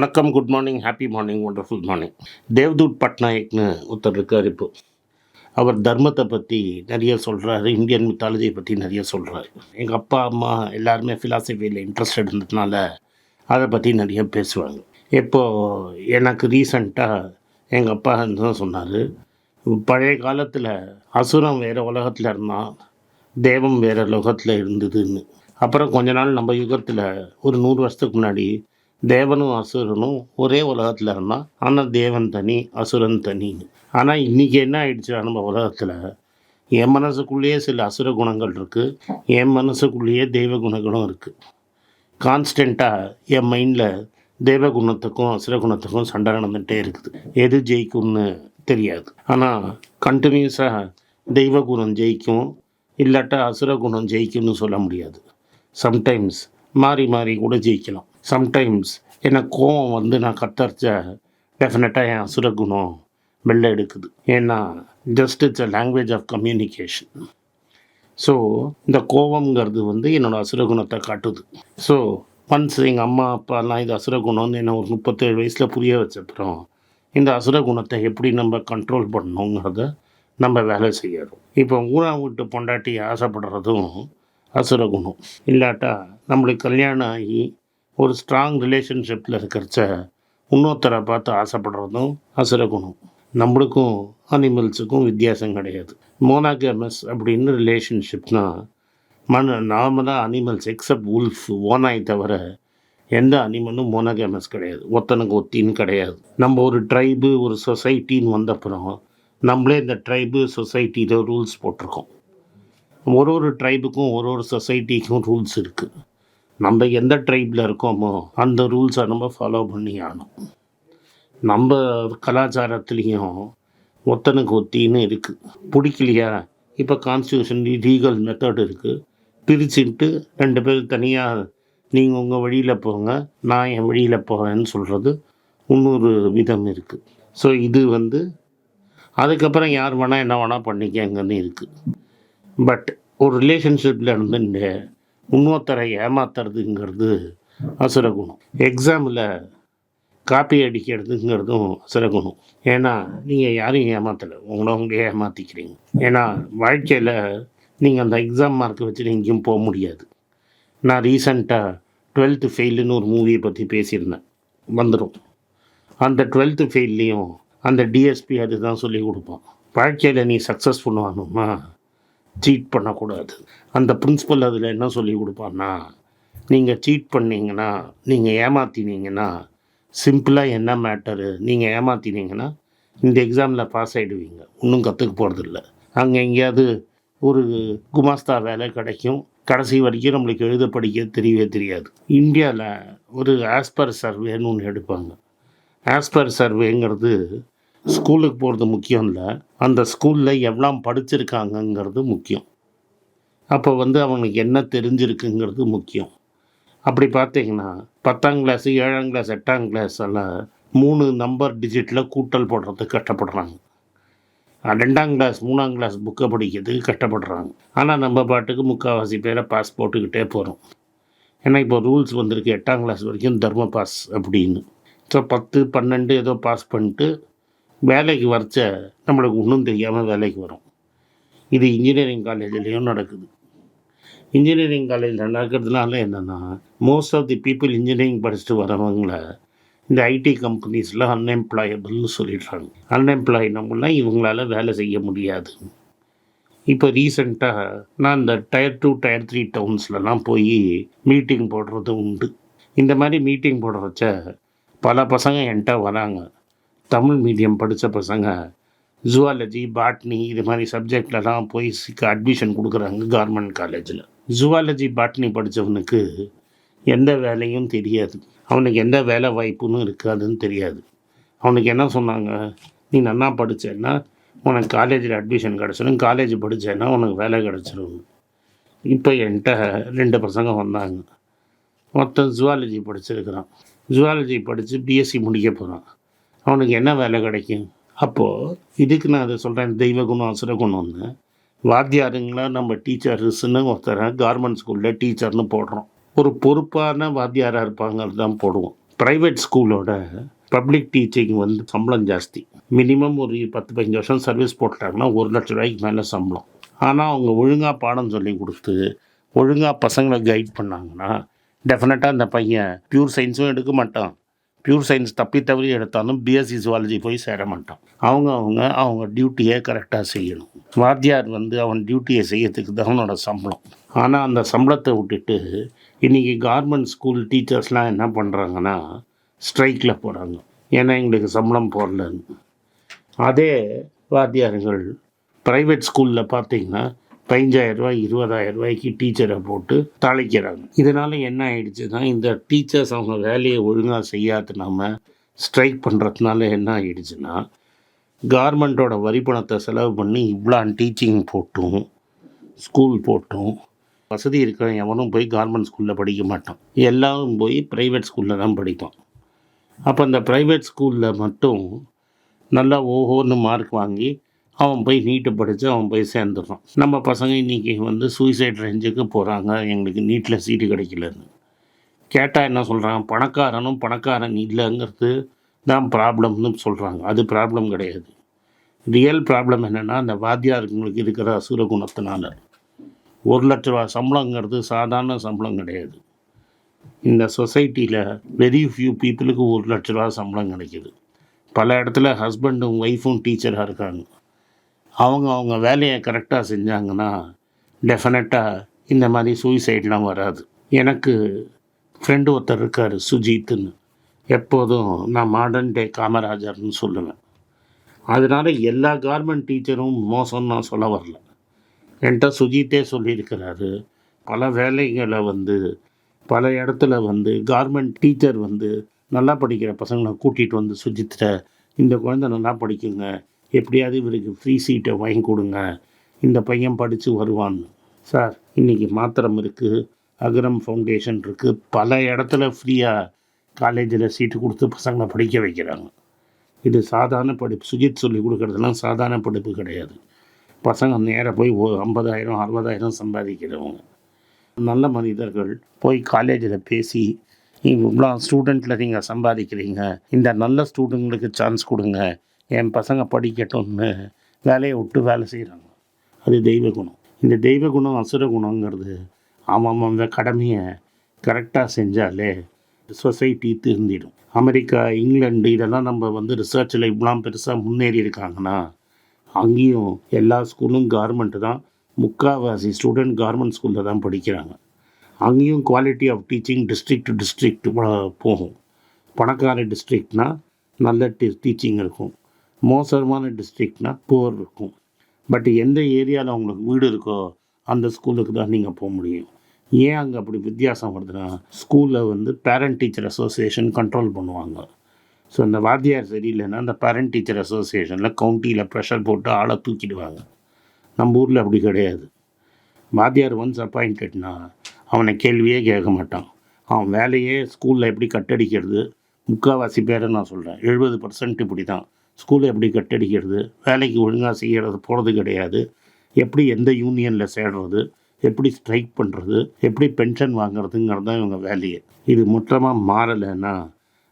வணக்கம் good morning happy morning wonderful morning Devdutt பட்நாயக்னு ஒருத்தர் இருக்கார் இப்போ. அவர் தர்மத்தை பற்றி நிறைய சொல்கிறாரு இந்தியன் மித்தாலஜியை பற்றி நிறைய சொல்கிறாரு எங்கள் அப்பா அம்மா எல்லாருமே ஃபிலாசபியில் இன்ட்ரெஸ்டட் இருந்ததுனால அதை பற்றி நிறைய பேசுவாங்க. இப்போது எனக்கு ரீசண்டாக எங்கள் அப்பா தான் சொன்னார் பழைய காலத்தில் அசுரம் வேறு உலகத்தில் இருந்தான் தேவம் வேறு லோகத்தில் இருந்ததுன்னு. அப்புறம் கொஞ்ச நாள் நம்ம யுகத்தில் ஒரு நூறு வருஷத்துக்கு முன்னாடி தேவனும் அசுரனும் ஒரே உலகத்தில் இருந்தால் ஆனால் தேவன் தனி அசுரன் தனின்னு. ஆனால் இன்றைக்கி என்ன ஆயிடுச்சு நம்ம உலகத்தில்? என் மனசுக்குள்ளேயே சில அசுர குணங்கள் இருக்குது என் மனசுக்குள்ளேயே தெய்வ குணங்களும் இருக்குது கான்ஸ்டண்ட்டாக என் மைண்டில் தெய்வ குணத்துக்கும் அசுர குணத்துக்கும் சண்டை நடந்துகிட்டே இருக்குது. எது ஜெயிக்கும்னு தெரியாது. ஆனால் கண்டினியூஸாக தெய்வ குணம் ஜெயிக்கும் இல்லாட்டா அசுர குணம் ஜெயிக்கும்னு சொல்ல முடியாது. சம்டைம்ஸ் மாறி மாறி கூட ஜெயிக்கலாம். சம்டைம்ஸ் எனக்கு கோவம் வந்து நான் கத்தரிச்ச டெஃபினட்டாக என் அசுரகுணம் வெளில எடுக்குது. ஏன்னா just it's a language of communication so இந்த கோவம்ங்கிறது வந்து என்னோடய அசுரகுணத்தை காட்டுது. ஸோ ஒன்ஸ் எங்கள் அம்மா அப்பாலாம் இது அசுரகுணம்னு என்ன ஒரு முப்பத்தேழு வயசில் புரிய வச்சப்புறம் இந்த அசுரகுணத்தை எப்படி நம்ம கண்ட்ரோல் பண்ணணுங்கிறத நம்ம வேலை செய்யறோம். இப்போ ஊரா வீட்டு பொண்டாட்டி ஆசைப்படுறதும் அசுரகுணம். இல்லாட்டா நம்மளுக்கு கல்யாணம் ஆகி ஒரு ஸ்ட்ராங் ரிலேஷன்ஷிப்பில் இருக்கிறச்ச இன்னொருத்தரை பார்த்து ஆசைப்படுறதும் அசுரகுணம் நம்மளுக்கும் அனிமல்ஸுக்கும் வித்தியாசம் கிடையாது. மோனாகமஸ் அப்படின்னு ரிலேஷன்ஷிப்னால் மன நார்மலாக அனிமல்ஸ் எக்ஸப்ட் உல்ஃப் ஓனாய் தவிர எந்த அனிமலும் மோனோகேமஸ் கிடையாது. ஒத்தனுக்கு ஒத்தின்னு கிடையாது. நம்ம ஒரு ட்ரைபு ஒரு சொசைட்டின்னு வந்தப்புறம் நம்மளே இந்த ட்ரைபு சொசைட்டியில் ரூல்ஸ் போட்டிருக்கோம். ஒரு ஒரு ட்ரைபுக்கும் ஒரு ஒரு சொசைட்டிக்கும் ரூல்ஸ் இருக்குது நம்ம எந்த ட்ரைபில் இருக்கோமோ அந்த ரூல்ஸை நம்ம ஃபாலோ பண்ணி ஆகணும். நம்ம கலாச்சாரத்துலேயும் ஒத்தனுக்கு ஒத்தின்னு இருக்குது பிடிக்கலையா? இப்போ கான்ஸ்டியூஷன் லீகல் மெத்தட் இருக்குது பிரிச்சுட்டு ரெண்டு பேர் தனியாக நீங்கள் உங்கள் வழியில் போங்க நான் என் வழியில் போகிறேன்னு சொல்கிறது இன்னொரு விதம் இருக்குது ஸோ இது வந்து அதுக்கப்புறம் யார் வேணால் என்ன வேணால் பண்ணிக்கங்கன்னு இருக்குது பட் ஒரு ரிலேஷன்ஷிப்பில் இருந்து இன்னொருத்தரை ஏமாத்துறதுங்கிறது அசுரகுணம் எக்ஸாமில் காப்பி அடிக்கிறதுங்கிறதும் அசுர ஏன்னா நீங்கள் யாரையும் ஏமாத்தலை. உங்களை உங்களே ஏமாற்றிக்கிறீங்க ஏன்னா வாழ்க்கையில் நீங்கள் அந்த எக்ஸாம் மார்க்கை வச்சுட்டு எங்கேயும் போக முடியாது. நான் ரீசண்டாக டுவெல்த்து ஃபெயிலுன்னு ஒரு மூவியை பற்றி பேசியிருந்தேன். வந்துடும் அந்த டுவெல்த்து ஃபெயில்லையும் அந்த டிஎஸ்பி அதுதான் சொல்லி கொடுப்பான். வாழ்க்கையில் நீ சக்ஸஸ்ஃபுல் ஆகணும்னா சீட் பண்ணக்கூடாது. அந்த பிரின்ஸிபல் அதில் என்ன சொல்லி கொடுப்பான்னா நீங்கள் சீட் பண்ணிங்கன்னா நீங்கள் ஏமாத்தினீங்கன்னா சிம்பிளாக என்ன மேட்டரு நீங்கள் ஏமாத்தினீங்கன்னா இந்த எக்ஸாமில் பாஸ் ஆகிடுவீங்க ஒன்றும் கற்றுக்க போகிறதில்ல அங்கே எங்கேயாவது ஒரு குமாஸ்தா வேலை கிடைக்கும். கடைசி வரைக்கும் நம்மளுக்கு எழுத படிக்க தெரியவே தெரியாது. இந்தியாவில் ஒரு ஆஸ்பர் சர்வேன்னு ஒன்று எடுப்பாங்க. ஆஸ்பர் சர்வேங்கிறது ஸ்கூலுக்கு போகிறது முக்கியம் இல்லை. அந்த ஸ்கூலில் எவ்வளோ படிச்சிருக்காங்கங்கிறது முக்கியம். அப்போ வந்து அவங்களுக்கு என்ன தெரிஞ்சிருக்குங்கிறது முக்கியம். அப்படி பார்த்தீங்கன்னா பத்தாம் கிளாஸ் ஏழாம் கிளாஸ் எட்டாம் கிளாஸ் எல்லாம் மூணு நம்பர் டிஜிட்டில் கூட்டல் போடுறதுக்கு கஷ்டப்படுறாங்க ரெண்டாம் கிளாஸ் மூணாம் கிளாஸ் புக்கை படிக்கிறதுக்கு கஷ்டப்படுறாங்க ஆனால் நம்ம பாட்டுக்கு முக்கால்வாசி பேரை பாஸ் போட்டுக்கிட்டே போகிறோம் ஏன்னா இப்போ ரூல்ஸ் வந்திருக்கு எட்டாம் கிளாஸ் வரைக்கும் தர்ம பாஸ் அப்படின்னு. ஸோ பத்து பன்னெண்டு ஏதோ பாஸ் பண்ணிட்டு வேலைக்கு வரச்ச நம்மளுக்கு ஒன்றும் தெரியாமல் வேலைக்கு வரும். இது இன்ஜினியரிங் காலேஜ்லேயும் நடக்குது. இன்ஜினியரிங் காலேஜில் நடக்கிறதுனால என்னென்னா most of the people engineering படிச்சுட்டு வரவங்கள இந்த ஐடி கம்பெனிஸில் அன்எம்ப்ளாயபிள்னு சொல்லிடுறாங்க. அன்எம்ப்ளாயினவங்களாம் இவங்களால வேலை செய்ய முடியாது. இப்போ ரீசெண்டாக நான் இந்த டயர் டூ டயர் த்ரீ டவுன்ஸ்லலாம் போய் மீட்டிங் போடுறது உண்டு. இந்த மாதிரி மீட்டிங் போடுறச்ச வச்ச பல பசங்க என்கிட்ட வராங்க. தமிழ் மீடியம் படித்த பசங்க ஜுவாலஜி பாட்னி இது மாதிரி சப்ஜெக்ட்லலாம் போய் சிக்க அட்மிஷன் கொடுக்குறாங்க கவர்மெண்ட் காலேஜில் ஜுவாலஜி பாட்னி படித்தவனுக்கு எந்த வேலையும் தெரியாது. அவனுக்கு எந்த வேலை வாய்ப்புன்னு இருக்காதுன்னு தெரியாது. அவனுக்கு என்ன சொன்னாங்க? நீ நன்னா படித்தேன்னா உனக்கு காலேஜில் அட்மிஷன் கிடச்சிடும் காலேஜ் படித்தேன்னா உனக்கு வேலை கிடச்சிரும். இப்போ என்கிட்ட ரெண்டு பசங்க வந்தாங்க. மொத்தம் ஜுவாலஜி படிச்சிருக்கிறான். ஜுவாலஜி படித்து பிஎஸ்சி முடிக்க போகிறான் அவனுக்கு என்ன வேலை கிடைக்கும்? அப்போது இதுக்கு நான் அதை சொல்கிறேன் தெய்வ குணம் அசுர குணம்னு. வாத்தியாருங்களா நம்ம டீச்சர்ஸ்னு ஒருத்தரை கார்மெண்ட் ஸ்கூலில் டீச்சர்னு போடுறோம். ஒரு பொறுப்பான வாத்தியாராக இருப்பாங்க தான் போடுவோம். ப்ரைவேட் ஸ்கூலோட பப்ளிக் டீச்சிங் வந்து சம்பளம் ஜாஸ்தி. மினிமம் ஒரு பத்து பதினஞ்சு வருஷம் சர்வீஸ் போட்டாங்கன்னா ஒரு லட்ச ரூபாய்க்கு மேலே சம்பளம். ஆனால் அவங்க ஒழுங்காக பாடம் சொல்லி கொடுத்து ஒழுங்காக பசங்களை கைட் பண்ணாங்கன்னா டெஃபினட்டாக அந்த பையன் பியூர் சயின்ஸும் எடுக்க மாட்டான். பியூர் சயின்ஸ் தப்பி தவறி எடுத்தாலும் பிஎஸ்சி ஜுவாலஜி போய் சேர மாட்டான். அவங்க அவங்க அவங்க டியூட்டியை கரெக்டாக செய்யணும். வாத்தியார் வந்து அவன் டியூட்டியை செய்யறதுக்கு தான் அவனோட சம்பளம். ஆனால் அந்த சம்பளத்தை விட்டுட்டு இன்றைக்கி கார்மெண்ட் ஸ்கூல் டீச்சர்ஸ்லாம் என்ன பண்ணுறாங்கன்னா ஸ்ட்ரைக்கில் போகிறாங்க ஏன்னா எங்களுக்கு சம்பளம் போடலன்னு. அதே வாத்தியார்கள் ப்ரைவேட் ஸ்கூலில் பார்த்தீங்கன்னா பதினஞ்சாயிரம் ரூபாய் இருபதாயிரம் ரூபாய்க்கு டீச்சரை போட்டு தாளிக்கிறாங்க. இதனால் என்ன ஆயிடுச்சுன்னா இந்த டீச்சர்ஸ் அவங்க வேலையை ஒழுங்காக செய்யாதனாம ஸ்ட்ரைக் பண்ணுறதுனால என்ன ஆயிடுச்சுன்னா கார்மெண்ட்டோட வரி பணத்தை செலவு பண்ணி இவ்வளான் டீச்சிங் போட்டும் ஸ்கூல் போட்டும். வசதி இருக்கிற எவனும் போய் கார்மெண்ட் ஸ்கூலில் படிக்க மாட்டான். எல்லாரும் போய் ப்ரைவேட் ஸ்கூலில் தான் படிப்பான். அப்போ அந்த ப்ரைவேட் ஸ்கூலில் மட்டும் நல்லா ஓஹோன்னு மார்க் வாங்கி அவன் போய் நீட்டு படித்து அவன் போய் சேர்ந்துடுறான். நம்ம பசங்க இன்றைக்கி வந்து சூசைட் ரேஞ்சுக்கு போகிறாங்க எங்களுக்கு நீட்டில் சீட்டு கிடைக்கலன்னு. கேட்டால் என்ன சொல்கிறான் பணக்காரனும் பணக்காரன் இல்லைங்கிறது தான் ப்ராப்ளம்னு சொல்கிறாங்க அது ப்ராப்ளம் கிடையாது. ரியல் ப்ராப்ளம் என்னென்னா அந்த வாத்தியாருங்களுக்கு இருக்கிற அசுர குணத்தினால. ஒரு லட்ச ரூபா சம்பளங்கிறது சாதாரண சம்பளம் கிடையாது. இந்த சொசைட்டியில் வெரி ஃபியூ பீப்புளுக்கு ஒரு லட்ச ரூபா சம்பளம் கிடைக்கிது. பல இடத்துல ஹஸ்பண்டும் ஒய்ஃபும் டீச்சராக இருக்காங்க. அவங்க அவங்க வேலையை கரெக்டாக செஞ்சாங்கன்னா டெஃபினட்டாக இந்த மாதிரி சூசைட்லாம் வராது. எனக்கு ஃப்ரெண்டு ஒருத்தர் இருக்கார் சுஜித்துன்னு. எப்போதும் நான் மாடர்ன் டே காமராஜர்னு சொல்லுவேன். அதனால் எல்லா கார்மெண்ட் டீச்சரும் மோசம்னு நான் சொல்ல வரல. என்கிட்ட சுஜித்தே சொல்லியிருக்கிறாரு பல வேலைகளை வந்து பல இடத்துல வந்து கார்மெண்ட் டீச்சர் வந்து நல்லா படிக்கிற பசங்களை கூட்டிகிட்டு வந்து சுஜித்திட்ட இந்த குழந்தை நல்லா படிக்குங்க. எப்படியாவது இவருக்கு ஃப்ரீ சீட்டை வாங்கி கொடுங்க. இந்த பையன் படித்து வருவான்னு சார் இன்றைக்கி மாத்திரம் இருக்குது அகரம் ஃபவுண்டேஷன் இருக்குது பல இடத்துல ஃப்ரீயாக காலேஜில் சீட்டு கொடுத்து பசங்களை படிக்க வைக்கிறாங்க. இது சாதாரண படிப்பு. சுஜித் சொல்லி கொடுக்குறதுலாம் சாதாரண படிப்பு கிடையாது. பசங்க நேராக போய் ஓ ஐம்பதாயிரம் அறுபதாயிரம் சம்பாதிக்கிறவங்க. நல்ல மனிதர்கள் போய் காலேஜில் பேசி இவ்வளோ ஸ்டூடெண்ட்டில் நீங்கள் சம்பாதிக்கிறீங்க. இந்த நல்ல ஸ்டூடெண்ட்களுக்கு சான்ஸ் கொடுங்க. என் பசங்க படிக்கட்டும்னு வேலையை விட்டு வேலை செய்கிறாங்க அது தெய்வ குணம். இந்த தெய்வ குணம் அசுர குணங்கிறது அவன் கடமையை கரெக்டாக செஞ்சாலே சொசைட்டி திருந்திடும். அமெரிக்கா இங்கிலாண்டு இதெல்லாம் நம்ம வந்து ரிசர்ச்சில் இவ்வளோ பெருசாக முன்னேறி இருக்காங்கன்னா அங்கேயும் எல்லா ஸ்கூலும் கார்மெண்ட்டு தான் முக்கால்வாசி ஸ்டூடெண்ட் கார்மெண்ட் ஸ்கூலில் தான் படிக்கிறாங்க. அங்கேயும் quality of teaching district to district போகும். பணக்கார டிஸ்ட்ரிக்ட்னால் நல்ல டீச்சிங் இருக்கும். மோசமான டிஸ்ட்ரிக்ட்னா புவர் இருக்கும். பட் எந்த ஏரியாவில் உங்களுக்கு வீடு இருக்கோ அந்த ஸ்கூலுக்கு தான் நீங்கள் போக முடியும். ஏன் அங்கே அப்படி வித்தியாசம் வருதுன்னா ஸ்கூலில் வந்து பேரண்ட் டீச்சர் அசோசியேஷன் கண்ட்ரோல் பண்ணுவாங்க. ஸோ அந்த வாத்தியார் சரியில்லைன்னா அந்த பேரண்ட் டீச்சர் அசோசியேஷனில் கவுண்டியில் ப்ரெஷர் போட்டு ஆளை தூக்கிடுவாங்க. நம்ம ஊரில் அப்படி கிடையாது. வாத்தியார் ஒன்ஸ் அப்பாயிண்டட்னா அவனை கேள்வியே கேட்க மாட்டான். அவன் வேலையே ஸ்கூலில் எப்படி கட்டடிக்கிறது? முக்கால்வாசி பேரை நான் சொல்கிறேன் எழுபது பர்சன்ட் இப்படி தான் ஸ்கூலை எப்படி கட்டடிக்கிறது? வேலைக்கு ஒழுங்காக செய்கிறது போகிறது கிடையாது. எப்படி எந்த யூனியனில் சேர்றது? எப்படி ஸ்ட்ரைக் பண்ணுறது எப்படி பென்ஷன் வாங்குறதுங்கிறது தான் இவங்க வேலையை. இது முற்றமாக மாறலைன்னா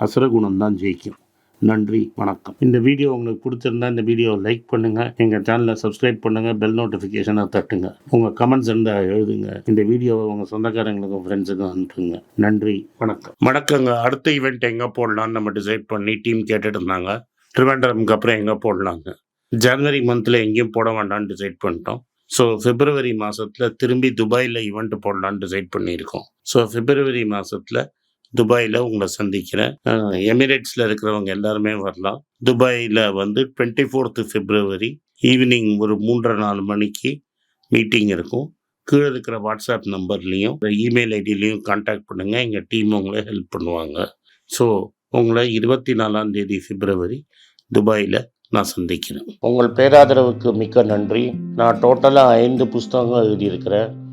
அசுரகுணம் தான் ஜெயிக்கும். நன்றி வணக்கம். இந்த வீடியோ உங்களுக்கு பிடிச்சிருந்தா இந்த வீடியோவை லைக் பண்ணுங்கள் எங்கள் சேனலை சப்ஸ்கிரைப் பண்ணுங்கள் பெல் நோட்டிஃபிகேஷனை தட்டுங்க. உங்கள் கமெண்ட்ஸ் இருந்தால் எழுதுங்க. இந்த வீடியோவை உங்கள் சொந்தக்காரங்களுக்கும் ஃப்ரெண்ட்ஸுக்கும் அனுப்புங்க. நன்றி வணக்கம். வணக்கங்க. அடுத்த ஈவெண்ட் எங்கே போடலாம்னு நம்ம டிசைட் பண்ணி டீம் கேட்டுட்டு இருந்தாங்க. ட்ரிவாண்டரம்க்கு அப்புறம் எங்கே போடலாங்க. ஜனவரி மந்தில் எங்கேயும் போட வேண்டாம்னு டிசைட் பண்ணிட்டோம். ஸோ பிப்ரவரி மாதத்தில் திரும்பி துபாயில் ஈவெண்ட் போடலான்னு டிசைட் பண்ணியிருக்கோம். ஸோ பிப்ரவரி மாதத்தில் துபாயில் உங்களை சந்திக்கிறேன். எமிரேட்ஸில் இருக்கிறவங்க எல்லாருமே வரலாம். துபாயில் வந்து டுவெண்ட்டி ஃபோர்த்து பிப்ரவரி ஈவினிங் ஒரு மூன்றரை நாலு மணிக்கு மீட்டிங் இருக்கும். கீழே இருக்கிற வாட்ஸ்அப் நம்பர்லேயும் இமெயில் ஐடியிலையும் காண்டாக்ட் பண்ணுங்கள் எங்கள் டீம் உங்களை ஹெல்ப் பண்ணுவாங்க. ஸோ உங்களை இருபத்தி நாலாம் தேதி பிப்ரவரி துபாயில் நான் சந்திக்கிறேன். உங்கள் பேராதரவுக்கு மிக்க நன்றி. நான் டோட்டலாக ஐந்து புஸ்தகங்கள் எழுதியிருக்கிறேன்.